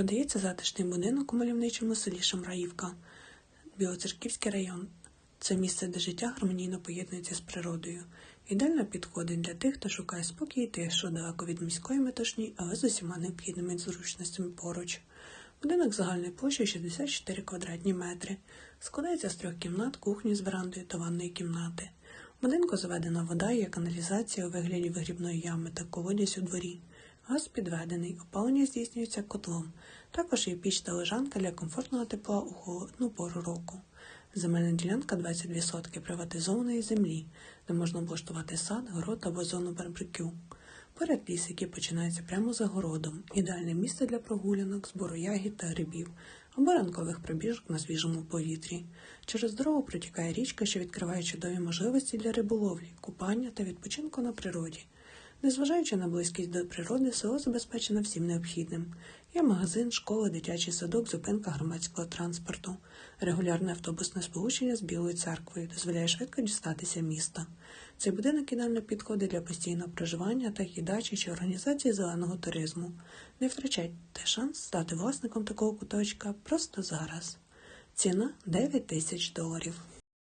Продається затишний будинок у мальовничому селі Шамраївка, Білоцерківський район. Це місце, де життя гармонійно поєднується з природою. Ідеально підходить для тих, хто шукає спокій тишу далеко від міської метушні, але з усіма необхідними зручностями поруч. Будинок загальною площею 64 квадратні метри. Складається з трьох кімнат, кухні з верандою та ванної кімнати. В будинку заведена вода, є каналізація у вигляді вигрібної ями та колодязь у дворі. Газ підведений, опалення здійснюється котлом. Також є піч та лежанка для комфортного тепла у холодну пору року. Земельна ділянка 20 сотки приватизованої землі, де можна облаштувати сад, город або зону барбекю. Поряд ліс, який починається прямо за городом, ідеальне місце для прогулянок, збору ягід та грибів або ранкових пробіжок на свіжому повітрі. Через дорогу протікає річка, що відкриває чудові можливості для риболовлі, купання та відпочинку на природі. Незважаючи на близькість до природи, село забезпечено всім необхідним. Є магазин, школа, дитячий садок, зупинка громадського транспорту. Регулярне автобусне сполучення з Білою церквою дозволяє швидко дістатися міста. Цей будинок ідеально підходить для постійного проживання та їдачі чи організації зеленого туризму. Не втрачайте шанс стати власником такого куточка просто зараз. Ціна 9 тисяч доларів.